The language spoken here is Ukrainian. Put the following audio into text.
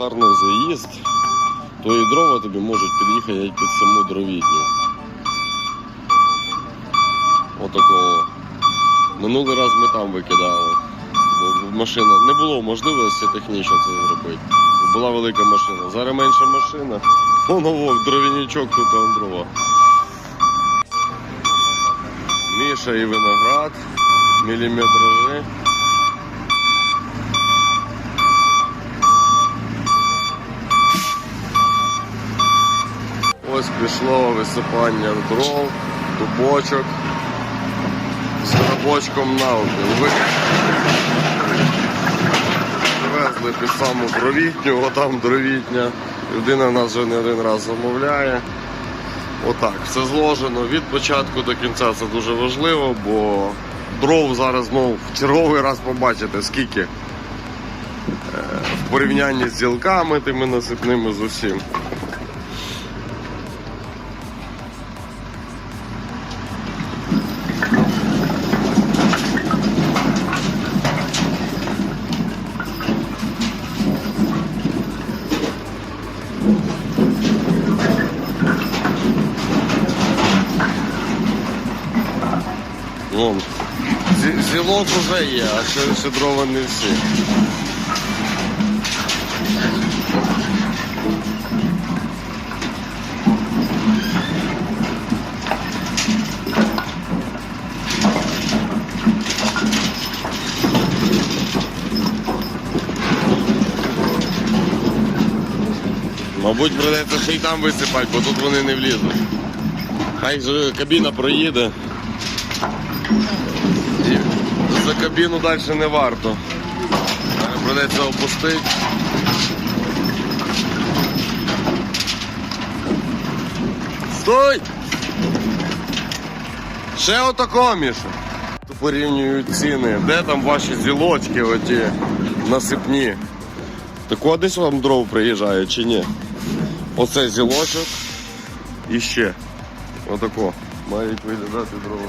Гарний заїзд, то і дрова тобі можуть під'їхати під саму дровітню. Отакого. Минулий раз ми там викидали. Бо машина не було можливості технічно це зробити. Була велика машина. Зараз менша машина. Воно вовк, дровінічок, тут дрова. Міша і виноград, міліметражі. Ось пішло висипання дров, дубочок з грабочком на один. Привезли під саму дровітню, отам дровітня. Людина нас вже не один раз замовляє. Отак, все зложено від початку до кінця це дуже важливо, бо дров зараз знову в черговий раз побачите, скільки е, в порівнянні з ділками, тими насипними з усім. Зі- Зілок уже є, а ще, дрова не всі. Мабуть, придеться ще й там висипати, бо тут вони не влізуть. Хай кабіна проїде. За кабіну далі не варто. Придеться опустити. Стой! Ще отако, Міша. Порівнюють ціни. Де там ваші зілочки оті насипні? Так десь вам дров приїжджає чи ні? Оце зілочок і ще. Отако. Мають виглядати дрова.